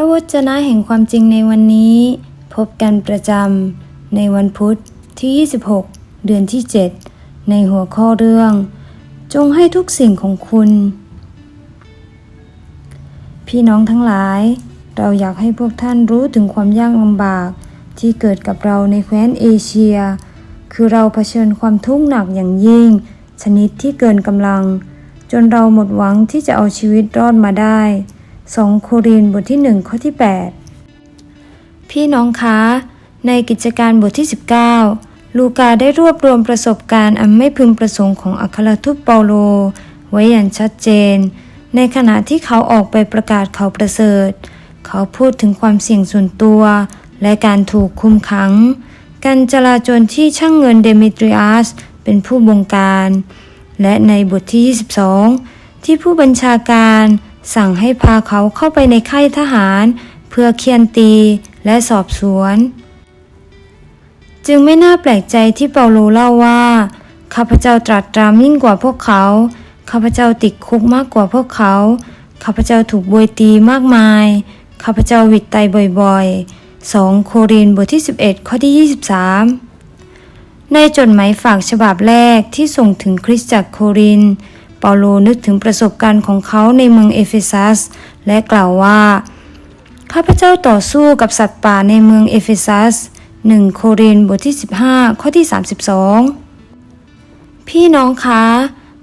ระวจนะแห่งความจริงในวันนี้ พบกันประจำในวันพุธที่ 26 เดือนที่ 7 ในหัวข้อเรื่อง จงให้ทุกสิ่งของคุณ พี่น้องทั้งหลาย เราอยากให้พวกท่านรู้ถึงความยากลำบากที่เกิดกับเราในแคว้นเอเชีย คือเราเผชิญความทุกข์หนักอย่างยิ่ง ชนิดที่เกินกำลัง จนเราหมดหวังที่จะเอาชีวิตรอดมาได้ 2 โครินบทที่ 1 ข้อที่ 8 พี่น้องคะ ในกิจการบทที่ 19 ลูกาได้รวบรวมประสบการณ์อันไม่พึงประสงค์ของอัครทูตเปาโล ไว้อย่างชัดเจน ในขณะที่เขาออกไปประกาศเขาประเสริฐ เขาพูดถึงความเสี่ยงส่วนตัว และการถูกคุมขัง การจลาจลที่ช่างเงินเดมิตริอัสเป็นผู้บงการ และในบทที่ 22 ที่ผู้บัญชาการ สั่งให้พาเขาเข้าไปในค่ายทหาร เพื่อเคียนตีและสอบสวน จึงไม่น่าแปลกใจที่เปาโลเล่าว่าข้าพเจ้าตรัสตรามยิ่งกว่าพวกเขา ข้าพเจ้าติดคุกมากกว่าพวกเขา ข้าพเจ้าถูกบวยตีมากมาย ข้าพเจ้าหวิดตายบ่อยๆ 2 โครินบทที่ 11 ข้อที่ 23 ในจดหมายฝากฉบับแรกที่ส่งถึงคริสตจักรโครินธ์าโลนึกถึงประสบการณ์ของเขาในเมืองเอเฟซัส และกล่าวว่า ข้าพเจ้าต่อสู้กับสัตว์ป่าในเมืองเอเฟซัส 1 โครินบทที่ 15 ข้อที่ 32 พี่น้องคะ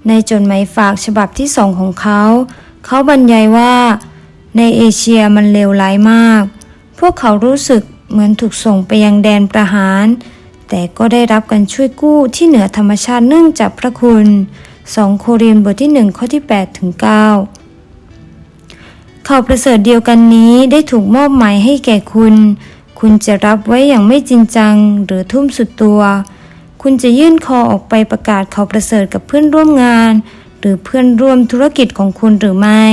ในจดหมายฝากฉบับที่สองของเขา เขาบรรยายว่า ในเอเชียมันเลวร้ายมาก พวกเขารู้สึกเหมือนถูกส่งไปยังแดนประหาร แต่ก็ได้รับการช่วยกู้ที่เหนือธรรมชาติเนื่องจากพระคุณ 2 โครินธ์บทที่ 1 ข้อที่8ถึง9ข่าวประเสริฐเดียวกันนี้ได้ถูกมอบหมายให้แก่คุณ คุณจะรับไว้อย่างไม่จริงจังหรือทุ่มสุดตัว คุณจะยื่นคอออกไปประกาศข่าวประเสริฐกับเพื่อนร่วมงาน หรือเพื่อนร่วมธุรกิจของคุณหรือไม่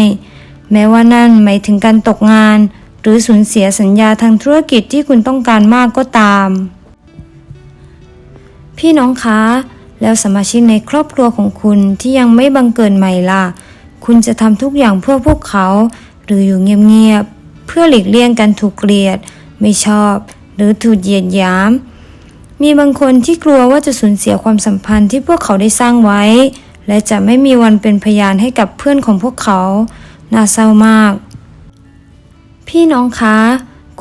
แม้ว่านั่นหมายถึงการตกงาน หรือสูญเสียสัญญาทางธุรกิจที่คุณต้องการมากก็ตาม พี่น้องคะ แล้วสมาชิกในครอบครัวของคุณที่ยังไม่บังเกิดใหม่ล่ะ คุณจะทำทุกอย่างเพื่อพวกเขา หรืออยู่เงียบๆเพื่อหลีกเลี่ยงการถูกเกลียด ไม่ชอบ หรือถูกเหยียดหยาม มีบางคนที่กลัวว่าจะสูญเสียความสัมพันธ์ที่พวกเขาได้สร้างไว้ และจะไม่มีวันเป็นพยานให้กับเพื่อนของพวกเขา น่าเศร้ามาก พี่น้องคะ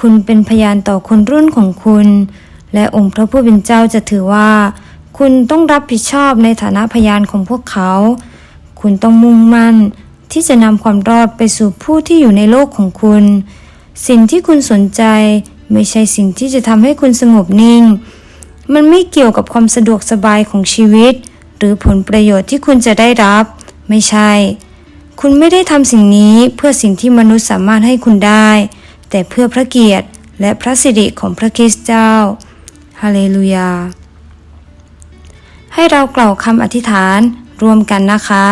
คุณเป็นพยานต่อคนรุ่นของคุณ และองค์พระผู้เป็นเจ้าจะถือว่า คุณต้องรับผิดชอบในฐานะพยานของพวกเขา คุณต้องมุ่งมั่นที่จะนำความรอดไปสู่ผู้ที่อยู่ในโลกของคุณ สิ่งที่คุณสนใจไม่ใช่สิ่งที่จะทำให้คุณสงบนิ่ง มันไม่เกี่ยวกับความสะดวกสบายของชีวิต หรือผลประโยชน์ที่คุณจะได้รับ ไม่ใช่ คุณไม่ได้ทำสิ่งนี้เพื่อสิ่งที่มนุษย์สามารถให้คุณได้ แต่เพื่อพระเกียรติและพระสิริของพระคริสต์เจ้า ฮาเลลูยา ให้เรากล่าวคำอธิษฐานรวมกันนะคะ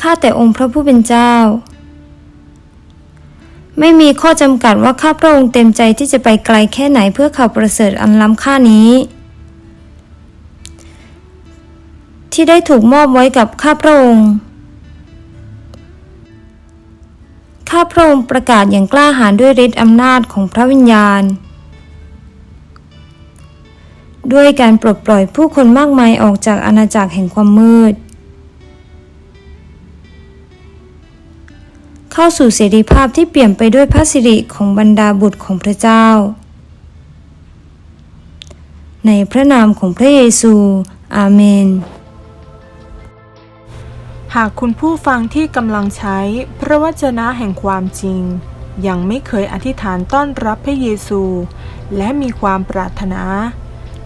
ข้าแต่องค์พระผู้เป็นเจ้า ไม่มีข้อจำกัดว่าข้าพระองค์เต็มใจที่จะไปไกลแค่ไหนเพื่อข่าวประเสริฐอันล้ำค่านี้ ที่ได้ถูกมอบไว้กับข้าพระองค์ข้าพระองค์ประกาศอย่างกล้าหาญด้วยฤทธิ์อำนาจของพระวิญญาณ ด้วยการปลดปล่อยผู้คนมากมายออกจากอาณาจักรแห่งความมืด เข้าสู่เสรีภาพที่เปลี่ยนไปด้วยพระสิริของบรรดาบุตรของพระเจ้า ในพระนามของพระเยซู อาเมนหากคุณผู้ฟังที่กำลังใช้พระวจนะแห่งความจริง ยังไม่เคยอธิษฐานต้อนรับพระเยซู และมีความปรารถนา